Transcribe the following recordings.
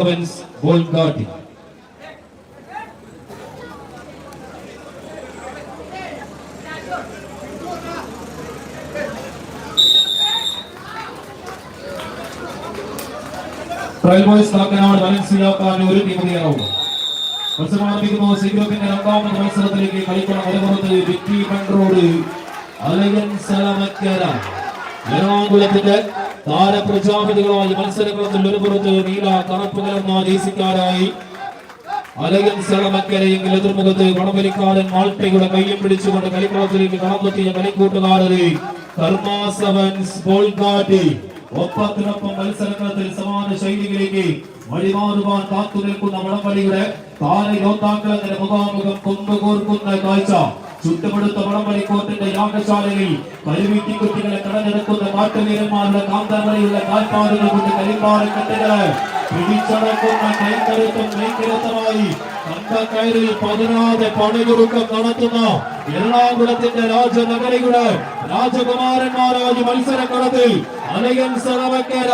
Bolgatty trial boys Kakkanad Valencia Kanur team തയ്യാറാവുക മത്സരം ആരംഭിക്കുന്നു C ഗ്രൂപ്പിന്റെ രണ്ടാമത് മത്സരത്തിലേക്ക് കളിക്കണം വലപുറത്ത് വിക്കി കൺട്രോഡ് അലയൻ സലമക്കര എറണാകുളത്തിന്റെ താരപ്രജാപതികളായി മത്സരങ്ങളത്തിൽ ഒരു പുറത്ത് നീല കറുപ്പ് ജേസിക്കാരായി അലയൻ സലമക്കരയെങ്കിൽ എതിർമുഖത്ത് വടംവലിക്കാരൻ മാൾട്ടയുടെ കയ്യും പിടിച്ചുകൊണ്ട് കളിക്കളത്തിലേക്ക് കടന്നെത്തിയ ബോൾഗാട്ടി ഒപ്പത്തിനൊപ്പം മത്സരങ്ങളിൽ സമാന ശൈലിയിലേക്ക് വഴിമാറുവാൻ കാത്തു നിൽക്കുന്ന വടംവലിയുടെ താരയോദ്ധാക്കൾ എന്ന മുഖാമുഖം കൊമ്പുകോർക്കുന്ന കാഴ്ച. ചുട്ടുപെടുത്ത വടംവലി കോർട്ടിന്റെ യാഗശാലയിൽ കരുവീട്ടി കുട്ടികളെ കടഞ്ഞെടുക്കുന്ന കാട്ടുവീരന്മാരുടെ കാന്തമലയുള്ള കാൽപ്പാടുകൾ കൊണ്ട് കരിമ്പാറക്കെട്ടുകളെ പിടിച്ചടക്കുന്ന കൈക്കരുത്തും കൈക്കരുത്തമായി കണ്ടക്കയറിൽ പതിനാറ് പണികുറുക്കം നടത്തുന്ന. എറണാകുളത്തിന്റെ രാജനഗരിയുടെ രാജകുമാരന്മാരായി മത്സരക്കളത്തിൽ അലയൻ സറവക്കേര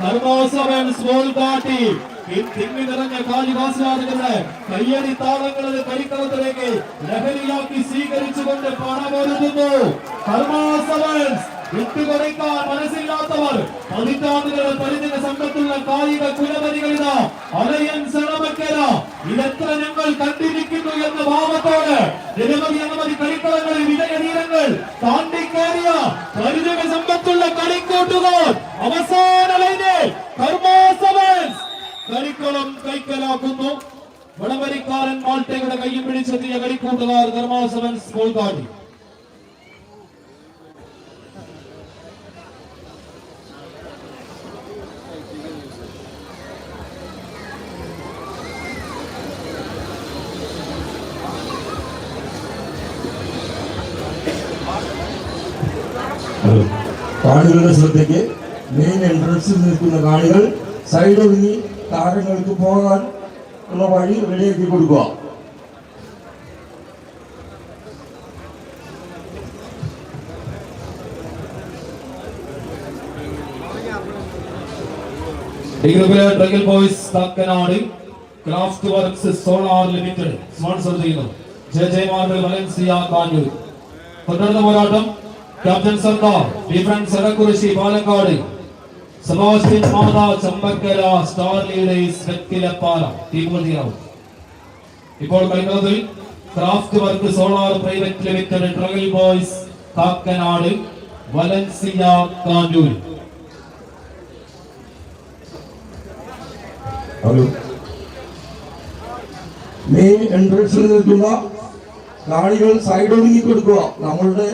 കർമ്മോസവൻ സ്മോൾ കാട്ടി ഈ തിങ്ങി നിറഞ്ഞ കാലികാസ്വാദകരുടെ കയ്യടി താളങ്ങളുടെ കരിക്കളത്തിലേക്ക് ലഹരിയാക്കി സ്വീകരിച്ചുകൊണ്ട് പണമൊരുങ്ങുന്നു കർമാസവൻസ് വിട്ടുകൊടുക്കാൻ മനസ്സില്ലാത്തവർ പതിറ്റാണ്ടുകളുടെ പരിചയ സംഘത്തുള്ള കായിക കുലപതികളിത അലയൻ ശ്രമക്കേല ഇതെത്ര ഞങ്ങൾ കണ്ടിരിക്കുന്നു എന്ന ഭാവത്തോട് നിരവധി അനവധി കളിക്കളങ്ങളിൽ വിജയനീരങ്ങൾ താണ്ടിക്കേറിയ പരിചയ സമ്പത്തുള്ള കളിക്കൂട്ടുകാർ അവസാന ലൈനിൽ കർമാസവൻസ് കളിക്കളം കൈക്കലാക്കുന്നു വടംവലിക്കാരൻ മാൾട്ടയുടെ കയ്യും പിടിച്ചെത്തിയ കളിക്കൂട്ടുകാർ ധർമാസവൻ സ്കൂൾ കാട്ടി കാണികളുടെ ശ്രദ്ധയ്ക്ക് മെയിൻ എൻട്രൻസിൽ നിൽക്കുന്ന കാണികൾ സൈഡ് ഒതുങ്ങി താരങ്ങൾക്ക് പോകാൻ ഉള്ള വഴി റെഡിയാക്കി കൊടുക്കുക. Trial boys Kakkanad craft works solar limited sponsor ചെയ്യുന്നു. J J marble Valencia Kanjoor. തൊട്ടടുത്ത പോരാട്ടം. Captain Sarkar defence Sadakkurissi Palakkad. Sebastian Matha Chambakkara star leaders team തയ്യാറാവും ഇപ്പോൾ കളിക്കുന്നത് craft work solar private limited trial boys Kakkanad Valencia Kanjoor main എൻട്രൻസിൽ നിൽക്കുന്ന കാണികൾ side ഒതുങ്ങി കൊടുക്കുക. നമ്മളുടെ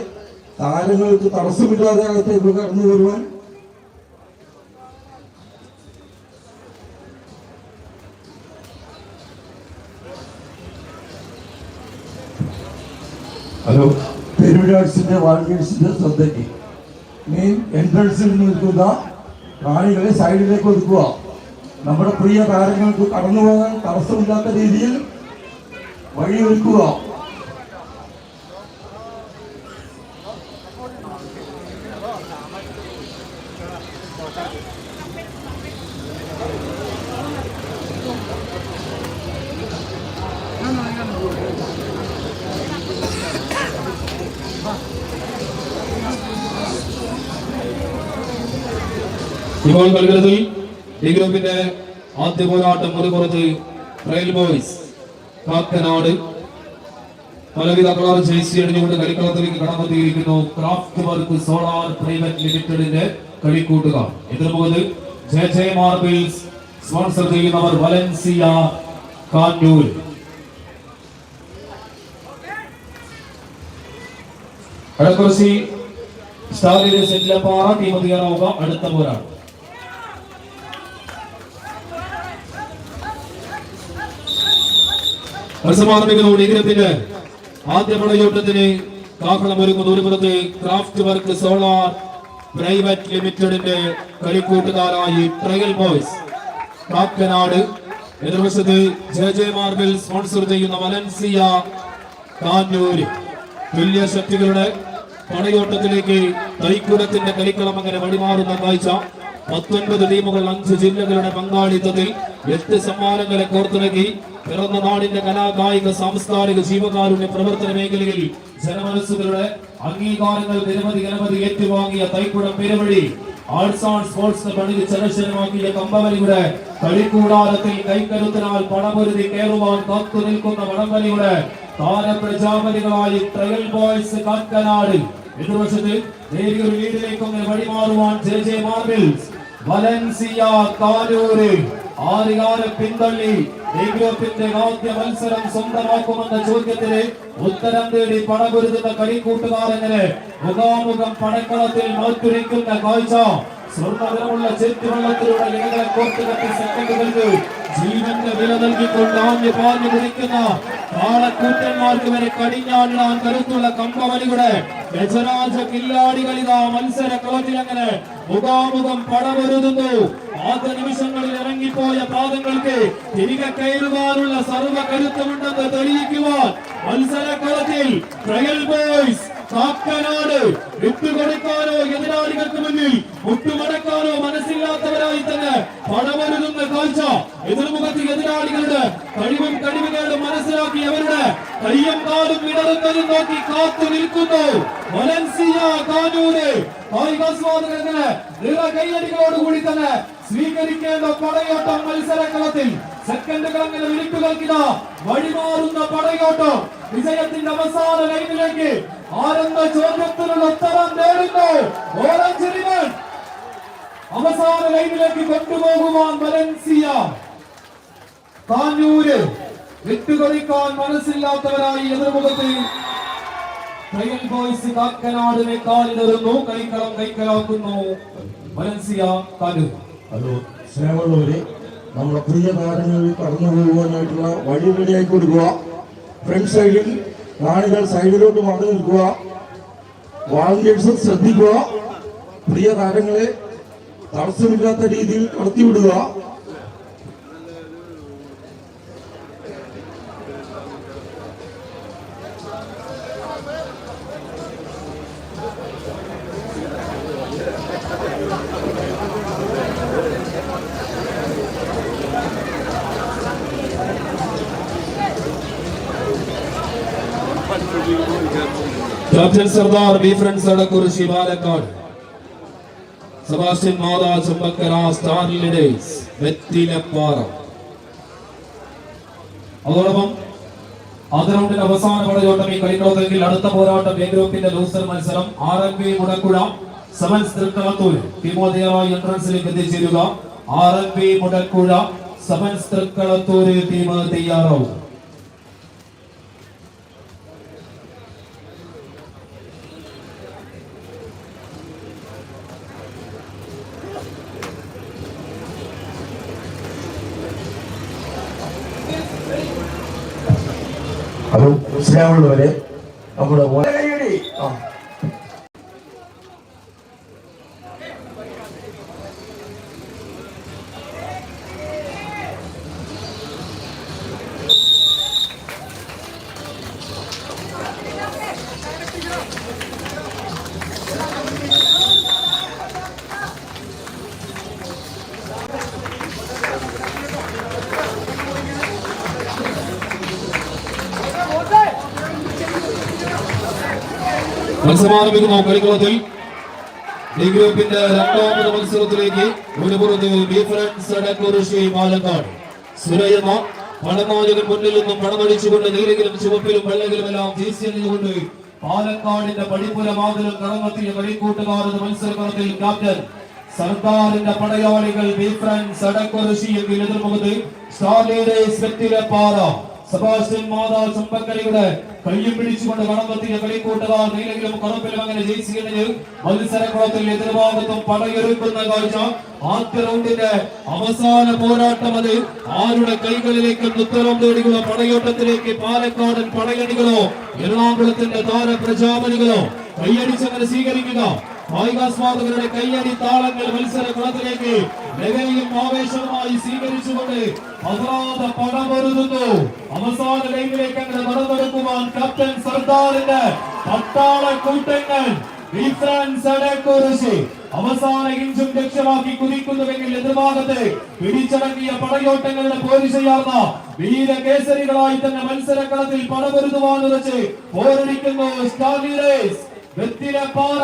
താരങ്ങൾക്ക് തടസ്സമില്ലാതെ അകത്തേക്ക് കടന്നു വരുവാൻ ഹലോ. പെരുവിടാഴ്സിന്റെ വാൾഗേഴ്സിന്റെ ശ്രദ്ധയ്ക്ക് മെയിൻ എൻട്രൻസിൽ നിൽക്കുന്ന കാണികളെ സൈഡിലേക്ക് ഒതുക്കുക. നമ്മുടെ പ്രിയ താരങ്ങൾക്ക് കടന്നു പോകാൻ തടസ്സമില്ലാത്ത രീതിയിൽ വഴിയൊരുക്കുക. ഇപ്പോൾ കളിക്കുന്നത് ഈ ഗ്രൂപ്പിന്റെ ആദ്യ പോരാട്ടം മുറിപ്പുറത്ത് പുറത്ത് റെയിൽ ബോയ്സ് കാക്കനാട്. പലവിധ കളർ ജേഴ്സി അണിഞ്ഞുകൊണ്ട് കളിക്കളത്തിലേക്ക് കടന്നെത്തിയിരിക്കുന്നു. ക്രാഫ്റ്റ് വർക്ക് സോളാർ പ്രൈവറ്റ് ലിമിറ്റഡിന്റെ കളിക്കൂട്ടുകാർ. എതിർമുഖത്ത് ജെ ജെ മാർബിൾസ് സ്പോൺസർ ചെയ്യുന്നവർ വലൻസിയ കാറ്റൂർ കടക്കുറശി സ്റ്റാറിലെ സെറ്റിലപ്പാറ ടീം തയ്യാറാവുക അടുത്ത പോരാട്ടം. മത്സരമാരംഭിക്കുന്നു ഡിഗ്രപ്പിന്റെ ആദ്യ കാഹളം വർക്ക് സോളാർ പ്രൈവറ്റ് കളിക്കൂട്ടുകാരായി ട്രയൽ ബോയ്സ് മാർബിൾ സ്പോൺസർ ചെയ്യുന്ന വലൻസിയ ശക്തികളുടെ പടയോട്ടത്തിലേക്ക് തൈക്കുടത്തിന്റെ കളിക്കളം അങ്ങനെ വഴിമാറുന്ന കാഴ്ച. പത്തൊൻപത് ടീമുകൾ അഞ്ച് ജില്ലകളുടെ പങ്കാളിത്തത്തിൽ എട്ട് സമ്മാനങ്ങളെ കോർത്തിണക്കി പിറന്ന നാടിന്റെ കലാ കായിക സാംസ്കാരിക ജീവകാരുണ്യ പ്രവർത്തന മേഖലയിൽ ജനമനസ്സുകളുടെ അംഗീകാരങ്ങൾ നിരവധി അനവധി ഏറ്റുവാങ്ങിയ തൈക്കുടം പെരുവഴി ആർട്സ് സ്പോർട്സ് നിൽക്കുന്ന വടംവലിയുടെ ട്രയൽ എതിർവശത്ത് നേരിയ ഒരു വഴിമാറുവാൻ ജെ ജെ വലൻസിയ കാലൂര്. ആറുകാലം പിന്തള്ളി. യൂറോപ്പിന്റെ ആദ്യ മത്സരം സ്വന്തമാക്കുമെന്ന ചോദ്യത്തിന് ഉത്തരം തേടി പടപൊരുതുന്ന കളിക്കൂട്ടുകാരങ്ങനെ മുഖാമുഖം പടക്കളത്തിൽ മാറ്റുരയ്ക്കുന്ന കാഴ്ച സ്വർണനിറമുള്ള ചെത്തുവെള്ളത്തിലൂടെ ഇലകളെ കോർത്തുകെട്ടി സെക്കൻഡുകൾക്ക് ജീവന്റെ വില നൽകിക്കൊണ്ട് ആഞ്ഞു പാഞ്ഞു കുടിക്കുന്ന കാളക്കൂറ്റന്മാർക്ക് വരെ കടിഞ്ഞാണിടാൻ കരുത്തുള്ള കമ്പവലിയുടെ ഗജരാജ കില്ലാടികളിതാ മത്സര കളത്തിലങ്ങനെ മുഖാമുഖം പടപൊരുതുന്നു. ആദ്യ നിമിഷങ്ങളിൽ ഇറങ്ങിപ്പോയ പാദങ്ങൾക്ക് തിരികെ കയറുവാനുള്ള സർവ കരുത്തുമുണ്ടെന്ന് തെളിയിക്കുവാൻ മത്സരക്കളത്തിൽ ട്രയൽ ബോയ്സ് കാക്കനാട് വിട്ടുകൊടുക്കാനോ എതിരാളികൾക്ക് മുന്നിൽ മുട്ടുമടക്കാനോ മനസ്സില്ലാത്തവരായി തന്നെ പടമരുതുന്ന കാഴ്ച എതിർമുഖത്ത് എതിരാളികളുടെ കഴിവും കഴിവുകളും മനസ്സിലാക്കി അവരുടെ കയ്യും കാലും ഇടറുന്നതും നോക്കി കാത്തു നിൽക്കുന്നു. വലൻസിയ കാനൂര് കായികാസ്വാദകത്തിന് നിറ കൈയടികളോടുകൂടി തന്നെ സ്വീകരിക്കേണ്ട പടയോട്ടം മത്സരക്കളത്തിൽ സെക്കൻഡുകൾ അങ്ങനെ വിളിക്കുകൾക്കിതാ വഴിമാറുന്ന പടയോട്ടം. വിജയത്തിന്റെ അവസാന ലൈനിലേക്ക് ആരെന്ന ചോദ്യത്തിനുള്ള ഉത്തരം നേടുന്നു. ഓറഞ്ച് റിബൺ അവസാന ലൈനിലേക്ക് കൊണ്ടുപോകുവാൻ വലൻസിയ. കാഞ്ഞൂര് വിട്ടുകൊടുക്കാൻ മനസ്സില്ലാത്തവരായി എതിർമുഖത്തിൽ ട്രയൽ ബോയ്സ് കാക്കനാടിനെ കാലിടറുന്നു കൈക്കളം കൈക്കലാക്കുന്നു. വലൻസിയ കാലൂർ ഹലോ സ്നേഹമുള്ളവരെ നമ്മുടെ പ്രിയ താരങ്ങളിൽ കടന്നു പോകുവാനായിട്ടുള്ള വഴി റെഡിയാക്കി കൊടുക്കുക. ഫ്രണ്ട് സൈഡിൽ കാണികൾ സൈഡിലോട്ട് മാറി നിൽക്കുക. വാളണ്ടിയേഴ്സ് ശ്രദ്ധിക്കുക. പ്രിയ താരങ്ങളെ തടസ്സമില്ലാത്ത രീതിയിൽ കടത്തിവിടുക captain Sardar B friends Adakkurissi Palakkad Sebastian Matha Chumbakkara star leaders Vettilappara അതോടൊപ്പം ആദ്യ റൗണ്ടിന്റെ അവസാന പടയോട്ടം ഈ കളിക്കളത്തിൽ അടുത്ത പോരാട്ടം എ ഗ്രൂപ്പിന്റെ ലൂസർ മത്സരം. R M P Mudakkuzha sevens Thrikkalathoor ടീമോദയമായി എൻട്രൻസിലേക്ക് എത്തിച്ചേരുക. R M P Mudakkuzha sevens Thrikkalathoor team തയ്യാറാവും hello സ്നേഹമുള്ളവരെ നമ്മുടെ ആ. കളിക്കളത്തിൽ ഡി ഗ്രൂപ്പിന്റെ രണ്ടാമത് മത്സരത്തിലേക്ക് ഒരു പുറത്ത് ഡിഫറൻസ് ഡെക്കോറേഷൻ പാലക്കാട് സുരയമ്മ പടനായകൻ മുന്നിൽ നിന്നും പടമടിച്ചുകൊണ്ട് നീലകിലും ചുവപ്പിലും വെള്ളകിലും എല്ലാം വീശിയെറിഞ്ഞുകൊണ്ട് പാലക്കാടിന്റെ പടിപ്പുര വാതിലും കടന്നെത്തിയ കളിക്കൂട്ടുകാരുടെ മത്സരത്തിൽ ക്യാപ്റ്റൻ സർക്കാരിന്റെ പടയാളികൾ ഡിഫറൻസ് ഫ്രണ്ട്സ് എങ്കിൽ എതിർമുഖത്ത് star leaders Vettilappara Sebastian Matha ചമ്പക്കരയുടെ കയ്യും പിടിച്ചുകൊണ്ട് കടന്നെത്തിയ കളിക്കൂട്ടുകാർ നീലെങ്കിലും കറുപ്പിലും അങ്ങനെ ജയിച്ചിരുന്നത് മത്സരക്കുളത്തിൽ എതിർഭാഗത്തും പടയൊരുക്കുന്ന കാഴ്ച. ആദ്യ റൗണ്ടിന്റെ അവസാന പോരാട്ടം അത്. ആരുടെ കൈകളിലേക്ക് ഉത്തരം തേടികളോ പടയോട്ടത്തിലേക്ക് പാലക്കാടൻ പടയണികളോ എറണാകുളത്തിന്റെ താര പ്രജാപതികളോ കൈയടിച്ചങ്ങനെ സ്വീകരിക്കുക. കായികാസ്വാദകരുടെ കയ്യടി താളങ്ങൾ മത്സര കുളത്തിലേക്ക് ലഹരിയും ആവേശവുമായി സ്വീകരിച്ചുകൊണ്ട് അപരാധ പടമൊരുതുന്നു അവസാന ലൈനിലേക്ക് അങ്ങനെ നടന്നെടുക്കുവാൻ ക്യാപ്റ്റൻ സർദാറിന്റെ പട്ടാള കൂട്ടങ്ങൾ അവസാന ഇഞ്ചും ലക്ഷ്യമാക്കി കുതിക്കുന്നുവെങ്കിൽ എതിർഭാഗത്ത് പിടിച്ചടങ്ങിയ പടയോട്ടങ്ങളുടെ പോരിശയാർന്ന വീരകേസരികളായി തന്നെ മത്സരക്കളത്തിൽ പടപൊരുതുവാനുറച്ച് പോരടിക്കുന്നു സ്റ്റാർ ലീഡേഴ്സ് വെത്തിലെ പാറ.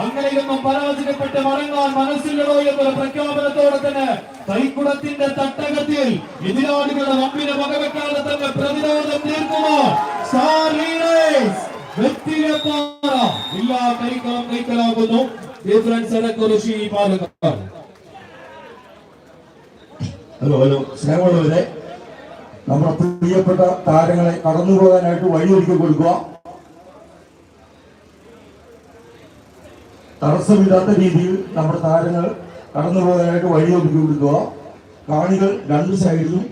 അങ്ങനെയൊന്നും പരാജയപ്പെട്ട് മടങ്ങാൻ മനസ്സില്ലടോ എന്നൊരു പ്രഖ്യാപനത്തോടെ തന്നെ തൈക്കുടത്തിന്റെ തട്ടകത്തിൽ എതിരാളികളുടെ വമ്പിനെ തന്നെ പ്രതിരോധം തീർക്കുമോ സ്റ്റാർ ലീഡേഴ്സ് വെത്തിലെ പാറ. എല്ലാ കൈക്കളും കൈക്കലാകുന്നു ഹലോ ഹലോ സ്നേഹമുള്ളവരെ നമ്മുടെ പ്രിയപ്പെട്ട താരങ്ങളെ കടന്നു പോകാനായിട്ട് വഴിയൊരുക്കി കൊടുക്കുക. തടസ്സമില്ലാത്ത രീതിയിൽ നമ്മുടെ താരങ്ങൾ കടന്നു പോകാനായിട്ട് വഴിയൊരുക്കി കൊടുക്കുക. കാണികൾ രണ്ട് സൈഡിലും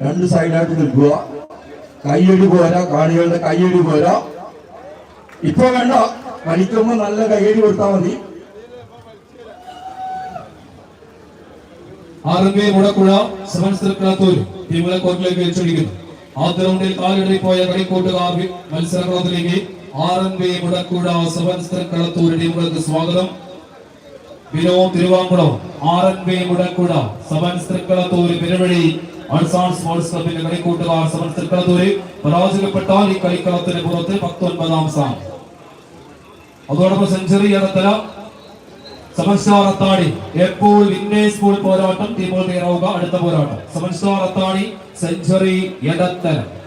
രണ്ട് സൈഡായിട്ട് നിൽക്കുക. കൈയടി പോരാ കാണികളുടെ കൈയടി പോരാ ഇപ്പൊ വേണ്ട. മരിക്കുമ്പോ നല്ല കൈയടി കൊടുത്താൽ മതി. ആറമ്പേ മുടക്കുഴ സെവൻസ് തൃക്കളത്തൂർ ടീമുകളെ കോർട്ടിലേക്ക് വെച്ചടിക്കുന്നു ആദ്യ റൗണ്ടിൽ കാലിടറി പോയ കളിക്കൂട്ടുകാർ വി- എൻ ആറമ്പേ മുടക്കുഴ സെവൻസ് തൃക്കളത്തൂർ ടീമുകൾക്ക് സ്വാഗതം. വിനോദ് തിരുവാങ്കുളം ആറൻപേ മുടക്കുഴ സെവൻസ് തൃക്കളത്തൂർ പെരുവഴി സ്പോർട്സ് ക്ലബിന്റെ കളിക്കൂട്ടുകാർ സെവൻസ് തൃക്കളത്തൂര് പരാജയപ്പെട്ടാൽ ഈ കളിക്കളത്തിന് പുറത്ത് പത്തൊൻപതാം സ്ഥാനം. അതോടൊപ്പം സെഞ്ചുറി ഇടത്തല സമൻസ്റ്റാർ അത്താണി എപ്പോൾ വിന്നേഴ്സ് പൂൾ പോരാട്ടം ടീമുകൾ തയ്യാറാവുക അടുത്ത പോരാട്ടം. സമൻസ്റ്റാർ അത്താണി സെഞ്ചുറി എടത്തല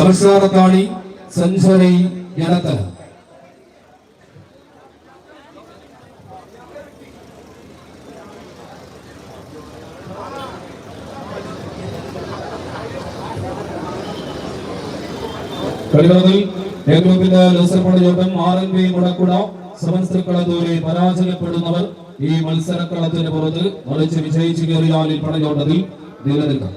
സമൻസ്റ്റാർ സെൻസറി ജനത കളികളത്തിൽ എ ഗ്രൂപ്പിന്റെ ലോസർ പടയോട്ടം ആർ എൻ പി മുടക്കുട സമസ്തക്കളത്തൂരെ പരാജയപ്പെടുന്നവർ ഈ മത്സരക്കളത്തിന് പുറത്ത് മറിച്ച് വിജയിച്ചു കയറിയാൽ ഈ പടയോട്ടത്തിൽ നിലനിൽക്കാം.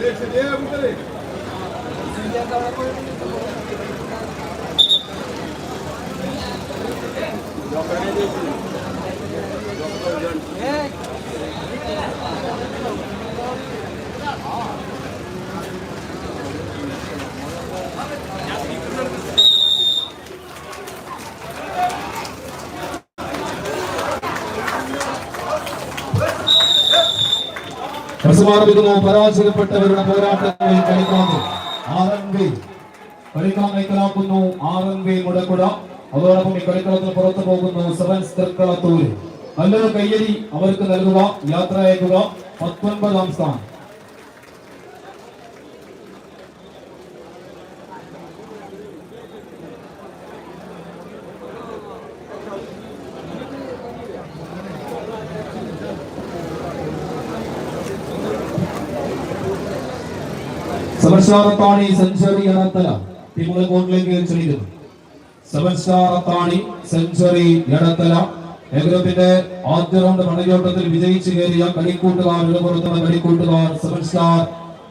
Cadê? Cadê? Cadê? പ്രസമാരംഭിക്കുന്നു പരാജയപ്പെട്ടവരുടെ പോരാട്ടങ്ങളിൽ കളിക്കാതെ ആർ എൻ ബി കളിക്കാൻ കൈക്കലാക്കുന്നു മുടക്കുട. അതോടൊപ്പം ഈ കളിക്കളത്തിന് പുറത്തു പോകുന്നു സെവൻസ് തൃക്കളത്തൂര് നല്ലൊരു കയ്യടി അവർക്ക് നൽകുക. യാത്ര അയക്കുക. പത്തൊൻപതാം സ്ഥാനം. അത്താണി സെഞ്ചുറി എടത്തല ടീമുകളെ കോർട്ടിലേക്ക് ക്ഷണിക്കുന്നു അത്താണി സെഞ്ചുറി എടത്തല ഗ്രൂപ്പിന്റെ ആദ്യ റൗണ്ട് പടയോട്ടത്തിൽ വിജയിച്ചു കയറിയ കളിക്കൂട്ടുകാർ ഇടപെടുത്തുന്ന കളിക്കൂട്ടുകാർ സെവൻ സ്റ്റാർ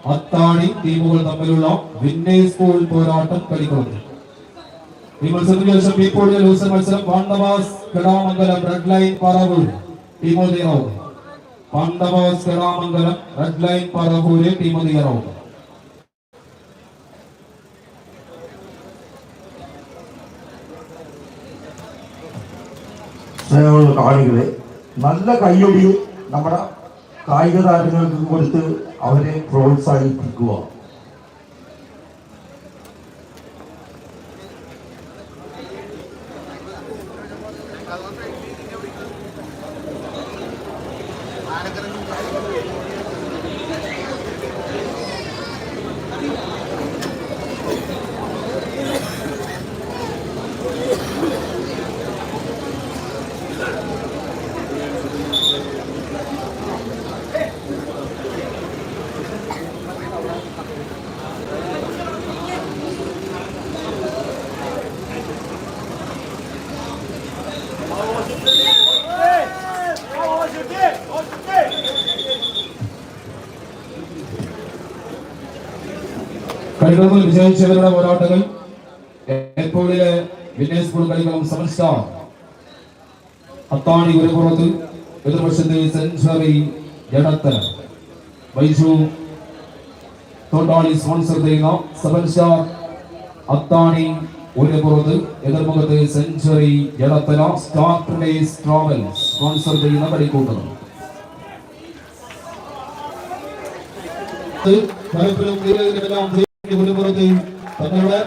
അത്താണി ടീമുകൾ തമ്മിലുള്ള വിന്നേഴ്സ് സ്കൂൾ പോരാട്ടം കളിക്കുന്നു ഈ മത്സരത്തിന് ശേഷം ഇപ്പോൾ ലൂസർ മത്സരം പാണ്ഡവാസ് കടാമംഗലം റെഡ് ലൈൻ പറവൂർ ടീമോ തയ്യാറാവും പാണ്ഡവാസ് കടാമംഗലം റെഡ് ലൈൻ പറവൂര് ടീമോ തയ്യാറാവും സ്നേഹമുള്ള കാണികളെ നല്ല കയ്യടി നമ്മുടെ കായിക താരങ്ങൾക്ക് കൊടുത്ത് അവരെ പ്രോത്സാഹിപ്പിക്കുക. കളികളിൽ വിജയിച്ചവരുടെ പോരാട്ടങ്ങൾ എയർപോർട്ടിലെ വില്ലേജ് സ്കൂൾ കളികളും സെവൻ സ്റ്റാർ അത്താണി ഒരു പുറത്ത് എതിർവശത്ത് സെഞ്ചുറി ജഡത്തല വൈഷു തോട്ടാളി സ്പോൺസർ ചെയ്യുന്ന സെവൻ സ്റ്റാർ അത്താണി ഒരു പുറത്ത് എതിർമുഖത്ത് century Jadathala star trace travel sponsor ചെയ്യുന്ന കളിക്കൂട്ടം പലപ്പോഴും മുൻപുറത്ത് തങ്ങളുടെ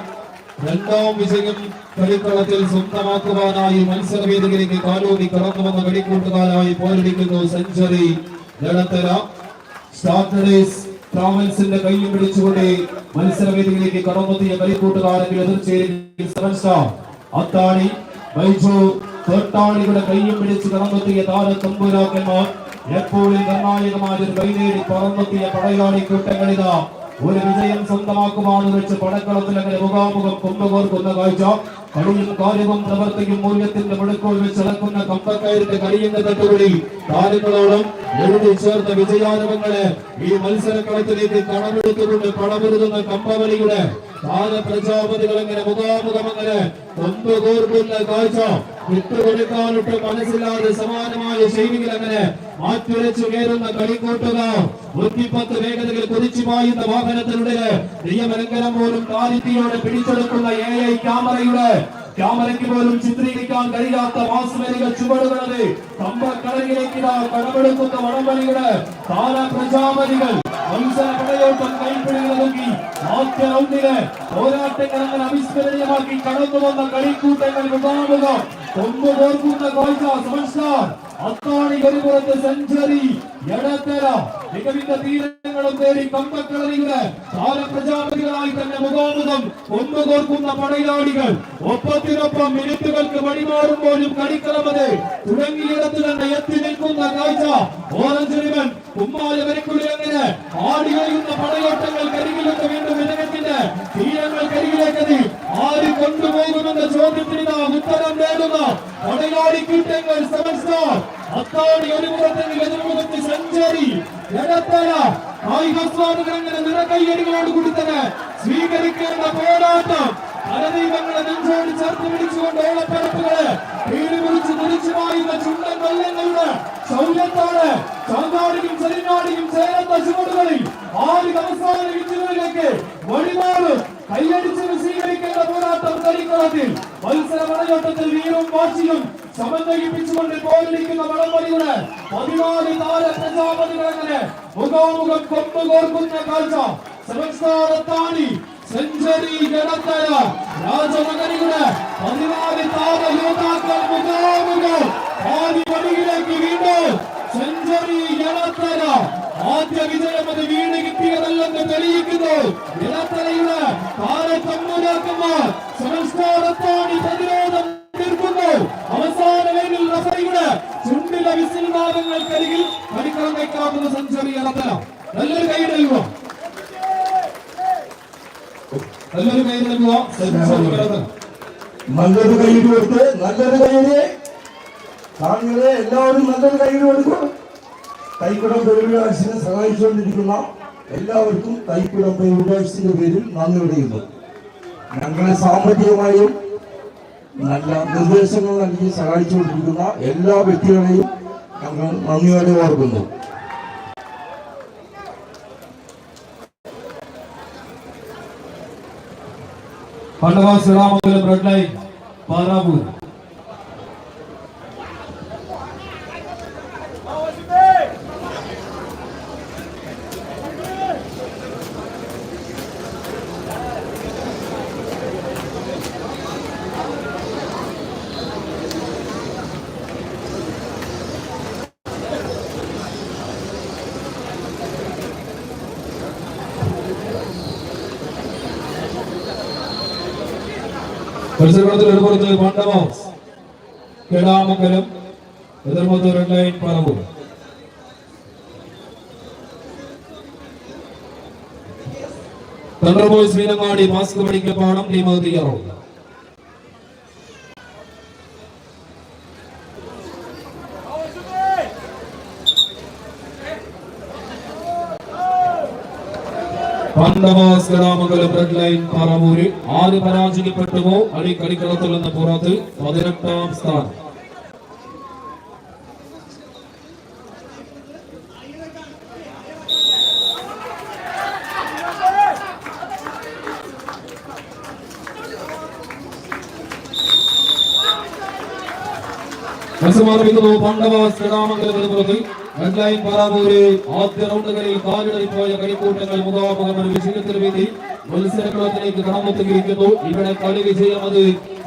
രണ്ടാം വിജയം കളിക്കളത്തിൽ സ്വന്തമാക്കുവാനായി മത്സരവേദികളിലേക്ക് കാലോടി കടന്നു വന്ന കളിക്കൂട്ടുകാരായി പോരടിക്കുന്നു സെഞ്ചുറി. ജലത്തര സ്റ്റാർട്ടേഴ്സ് ട്രാവൽസിന്റെ കയ്യിൽ പിടിച്ചുകൊണ്ട് മത്സരവേദികളിലേക്ക് കടന്നെത്തിയ കളിക്കൂട്ടുകാരെങ്കിൽ എതിർച്ചേരി സെവൻ സ്റ്റാർ അത്താണി വൈജു തോട്ടാളികളുടെ കൈയും പിടിച്ച് കടന്നെത്തിയ താരത്തമ്പുരാക്കന്മാർ എപ്പോഴും നിർണായകമായ ഒരു കൈനേടി പറന്നെത്തിയ പടയാളി കൂട്ടങ്ങളിതാ. ഒരു വിജയം സ്വന്തമാക്കുവാണ് വെച്ച് പടക്കളത്തിൽ അങ്ങനെ മുഖാമുഖം കൊണ്ടുപോർക്കുന്ന കാഴ്ച. കളിയും കാര്യവും പ്രവർത്തിക്കും മൂല്യത്തിന്റെ മുഴക്കോൾ വെച്ച് നടക്കുന്ന കമ്പക്കയറിന്റെ കളിയുടെ തട്ടുകൂടി താരങ്ങളോളം എഴുതി ചേർത്ത വിജയാനുഭവങ്ങളെ ഈ മത്സരക്കളത്തിലേക്ക് കടമെടുത്തുകൊണ്ട് പടമെടുക്കുന്ന കമ്പവലിയുടെ താര പ്രജാപതികൾ അങ്ങനെ മുഖാമുഖം അങ്ങനെ കൊമ്പ് കോർക്കുന്ന കാഴ്ച വിട്ടുകൊടുക്കാനൊട്ട് മനസ്സില്ലാതെ സമാനമായ ശൈലികൾ അങ്ങനെ മാറ്റുരച്ചു കയറുന്ന കളിക്കൂട്ടുകാർ നൂറ്റിപ്പത്ത് വേഗതകൾ കുതിച്ചു പായുന്ന വാഹനത്തിലൂടെ നിയമലംഘനം പോലും കാലിത്തിയോടെ പിടിച്ചെടുക്കുന്ന എ ഐ ക്യാമറയുടെ ക്യാമറയ്ക്ക് പോലും ചിത്രീകരിക്കാൻ കഴിയാത്ത മാസ്മരിക ചുവടുകളെ കമ്പക്കടലിലേക്ക് ഇതാ കടമെടുക്കുന്ന വടംവലിയുടെ താര പ്രജാപതികൾ മത്സര പടയോട്ടം കൈപ്പിടികൾ നോക്കി ആദ്യ റൗണ്ടിൽ പോരാട്ടങ്ങൾ അങ്ങനെ അവിസ്മരണീയമാക്കി കടന്നു വന്ന കളിക്കൂട്ടങ്ങൾ മുഖാമുഖം കൊമ്പ് കോർക്കുന്ന കാഴ്ച സംസ്ഥാൻ അത്താണി ഒരു പുറത്ത് സെഞ്ചുറി എടത്തര മികവിന്റെ തീരങ്ങളും തേടി കമ്പക്കളറിയുടെ താരപ്രജാപതികളായി തന്നെ മുഖാമുഖം കൊമ്പ് കോർക്കുന്ന പടയാളികൾ. ഒപ്പത്തിനൊപ്പം മിനിറ്റുകൾക്ക് വഴിമാറുമ്പോഴും കടിക്കളമത്. തുടങ്ങിയിടത്ത് തന്നെ എത്തി നിൽക്കുന്ന കാഴ്ച. ഓറഞ്ച് റിബൺ കുമ്മാല വരക്കുള്ളി അങ്ങനെ ആടി കഴിയുന്ന പടയോട്ടങ്ങൾ കരികിലൊക്കെ വീണ്ടും വിനയത്തിന്റെ തീരങ്ങൾ കരികിലേക്കത് ആര് കൊണ്ടുപോകുമെന്ന ചോദ്യത്തിന് ഉത്തരം നേടുന്ന പടയാളി കൂട്ടങ്ങൾ സെവൻ സ്റ്റാർ അത്താണി ഒരു പുറത്തെങ്കിൽ എതിർമുഖത്ത് സെഞ്ചുറി എടത്തല കായികസ്വാദികൾ അങ്ങനെ നിറകൈയടികളോട് തന്നെ സ്വീകരിക്കേണ്ട പോരാട്ടം. പരദീപങ്ങളെ നെഞ്ചോട് ചേർത്ത് പിടിച്ചുകൊണ്ട് ഓളപ്പരപ്പുകൾ വീട് വിളിച്ച് തിരിച്ചു വായുന്ന ചുണ്ടൻ കൊല്ലങ്ങളുടെ ശൗര്യത്തോടെ ചാന്താടിയും ചെറിനാടിയും ചേർന്ന ചുവടുകളിൽ ആറ് അവസാന വഴിമാറും? കൈയടിച്ച് സ്വീകരിക്കേണ്ട പോരാട്ടം കളിക്കളത്തിൽ മത്സര പടയോട്ടത്തിൽ വീറും വാശിയും സമന്വയിപ്പിച്ചുകൊണ്ട് പോരടിക്കുന്ന വടംവലിയുടെ പതിനാല് താര പ്രജാപതികൾ അങ്ങനെ മുഖാമുഖം കൊമ്പ് കോർക്കുന്ന കാഴ്ച സംസ്ഥാനത്താണി സെഞ്ചുറി ജനത്തര രാജനഗരിയുടെ പതിനാല് താര യോദ്ധാക്കൾ മുഖാമുഖം വീണ്ടും സെഞ്ചുറി ജനത്തര ആദ്യ വിജയം അത് കിട്ടിയതല്ലെന്ന് തെളിയിക്കുന്നു. ജനത്തരയുടെ താരത്തമ്മൂരാക്കന്മാർ സംസ്കാരത്തോടി പ്രതിരോധം തീർക്കുന്നു. അവസാന ലൈനിൽ റഫറിയുടെ ചുണ്ടിലെ വിസിൽ നാദങ്ങൾക്കരികിൽ കളിക്കളം വയ്ക്കാവുന്ന സെഞ്ചുറി ഇറത്തല നല്ലൊരു കൈ നൽകുക നല്ലൊരു കൈ നൽകുക സെഞ്ചുറി ഇറത്തല നല്ലൊരു കൈ കൊടുത്ത് നല്ലൊരു കാണികളെ എല്ലാവരും നല്ലൊരു കയ്യിൽ കൊടുക്കും. തൈക്കുടം തൊഴിലാളിസിനെ സഹായിച്ചുകൊണ്ടിരിക്കുന്ന എല്ലാവർക്കും തൈക്കുടം തൊഴിലാളിസിന്റെ പേരിൽ നന്ദി പറയുന്നു. ഞങ്ങളെ സാമ്പത്തികമായും നല്ല നിർദ്ദേശങ്ങൾ നൽകി സഹായിച്ചുകൊണ്ടിരിക്കുന്ന എല്ലാ വ്യക്തികളെയും ഞങ്ങൾ നന്ദിയോടെ ഓർക്കുന്നു. പണ്ടവാസ് രാമപുരം റെഡ് ലൈൻ പാറാപൂർ മത്സരത്തിൽ എതിർപ്പുറത്ത് Pandavas Kedamangalam. എതിർപ്പുറത്ത് red line thunder boys Meenangadi mask പഠിക്കൽ പാടം ടീം തയ്യാറാവും പാണ്ഡവാസ് കലാമംഗലം റെഡ് ലൈൻ പാറാമൂര് ആര് പരാജയപ്പെട്ടുവോ അടി കളിക്കളത്തിൽ നിന്ന് പുറത്ത് പതിനെട്ടാം സ്ഥാനം മത്സരമാരംഭിക്കുന്നു പാണ്ഡവാസ് കലാമംഗലം എതിർപ്പുറത്ത് ലൈൻ പാറാമൂര് ആദ്യ റൗണ്ടുകളിൽ കാലിടറിപ്പോയ കളിക്കൂട്ടങ്ങൾ മുഖാമുഖം ഒരു വിജയത്തിന് വേണ്ടി മത്സരക്കളത്തിലേക്ക് കടന്നെത്തിയിരിക്കുന്നു. ഇവിടെ കളി വിജയം അത്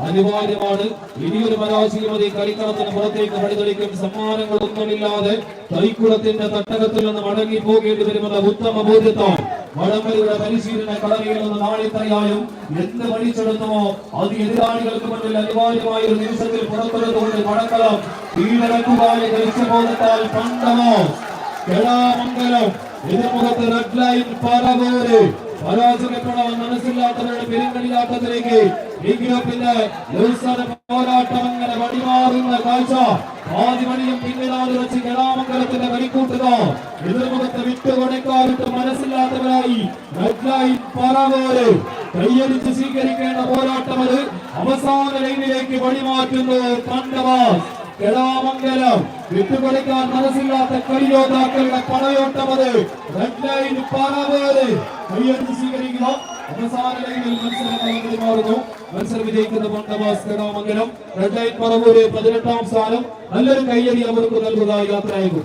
അനിവാര്യമാണ്. ഇനിയൊരു പരാജയം അത് കളിക്കളത്തിന് പുറത്തേക്ക് വഴിതെളിക്കും. സമ്മാനങ്ങളൊന്നുമില്ലാതെ കളിക്കുളത്തിന്റെ തട്ടകത്തിൽ നിന്ന് മടങ്ങി പോകേണ്ടി വരുമെന്ന ഉത്തമ ബോധ്യത്താൽ വടംവലിയുടെ പരിശീലന കളരിയിൽ നിന്ന് നാളെ തയ്യായും എന്ത് പഠിച്ചെടുത്തുമോ അത് എതിരാളികൾക്ക് മുന്നിൽ അനിവാര്യമായ ഒരു നിമിഷത്തിൽ പുറത്തെടുത്തുകൊണ്ട് മടക്കളം കീഴടക്കുവാനെ ലക്ഷ്യബോധത്താൽ പണ്ടമോ? കെടാമംഗലം എതിർമുഖത്ത് റെഡ് ലൈൻ പറവൂര് പരാജയപ്പെടാൻ മനസ്സില്ലാത്തവരുടെ പെരുങ്കളിയാട്ടത്തിലേക്ക് ഈ ഗ്രൂപ്പിന്റെ പോരാട്ടം അങ്ങനെ വടിമാറുന്ന കാഴ്ച ആദ്യമണിയും പിന്നിലാതെ വെച്ച് കലാമംഗലത്തിന്റെ കളിക്കൂട്ടുക എതിർമുഖത്ത് വിട്ടുകൊടുക്കാറിട്ട് മനസ്സില്ലാത്തവരായി പറവൂര് കൈയടിച്ച് സ്വീകരിക്കേണ്ട പോരാട്ടം അത് അവസാന ലൈനിലേക്ക് വഴിമാറ്റുന്നു കണ്ടവാസ്. കെടാമംഗലം വിട്ടുകൊടുക്കാൻ മനസ്സില്ലാത്ത കളിയോദ്ധാക്കളുടെ പടയോട്ടം അത് റെഡ് ലൈൻ കൈയടിച്ച് സ്വീകരിക്കുക മത്സരം വിജയിക്കുന്ന കെടാമംഗലം റെഡ് ലൈൻ പറവൂര് പതിനെട്ടാം സ്ഥാനം. നല്ലൊരു കയ്യടി അവർക്ക് നൽകുക യാത്രയാകും